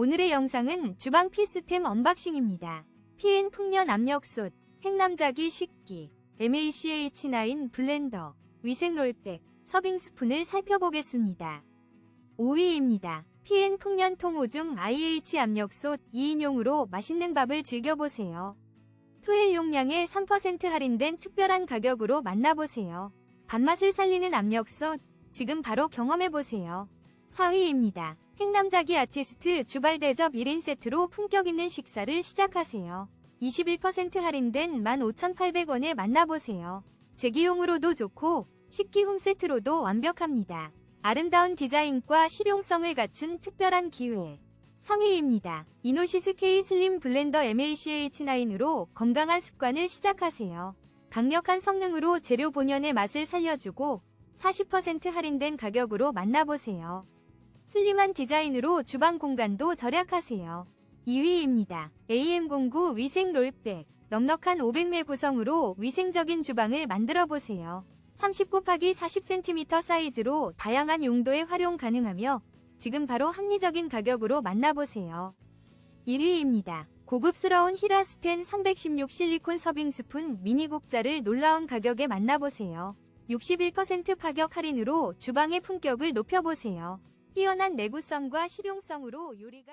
오늘의 영상은 주방 필수템 언박싱입니다. PN 풍년 압력솥, 행남자기 식기, MACH9 블렌더, 위생 롤백, 서빙 스푼을 살펴보겠습니다. 5위입니다. PN 풍년 통오중 IH 압력솥 2인용으로 맛있는 밥을 즐겨보세요. 토일 용량의 3% 할인된 특별한 가격으로 만나보세요. 밥맛을 살리는 압력솥, 지금 바로 경험해보세요. 4위입니다. 행남자기 아티스트 주발 대접 1인 세트로 품격 있는 식사를 시작하세요. 21% 할인된 15,800원에 만나보세요. 제기용으로도 좋고 식기 홈 세트로도 완벽합니다. 아름다운 디자인과 실용성을 갖춘 특별한 기회. 3위입니다. 이노시스 K 슬림 블렌더 MACH9으로 건강한 습관을 시작하세요. 강력한 성능으로 재료 본연의 맛을 살려주고 40% 할인된 가격으로 만나보세요. 슬림한 디자인으로 주방 공간도 절약하세요. 2위입니다. AM09 위생 롤백. 넉넉한 500ml 구성으로 위생적인 주방을 만들어 보세요. 30 곱하기 40cm 사이즈로 다양한 용도에 활용 가능하며 지금 바로 합리적인 가격으로 만나보세요. 1위입니다. 고급스러운 히라스텐 316 실리콘 서빙 스푼 미니 국자를 놀라운 가격에 만나보세요. 61% 파격 할인으로 주방의 품격을 높여보세요. 뛰어난 내구성과 실용성으로 요리가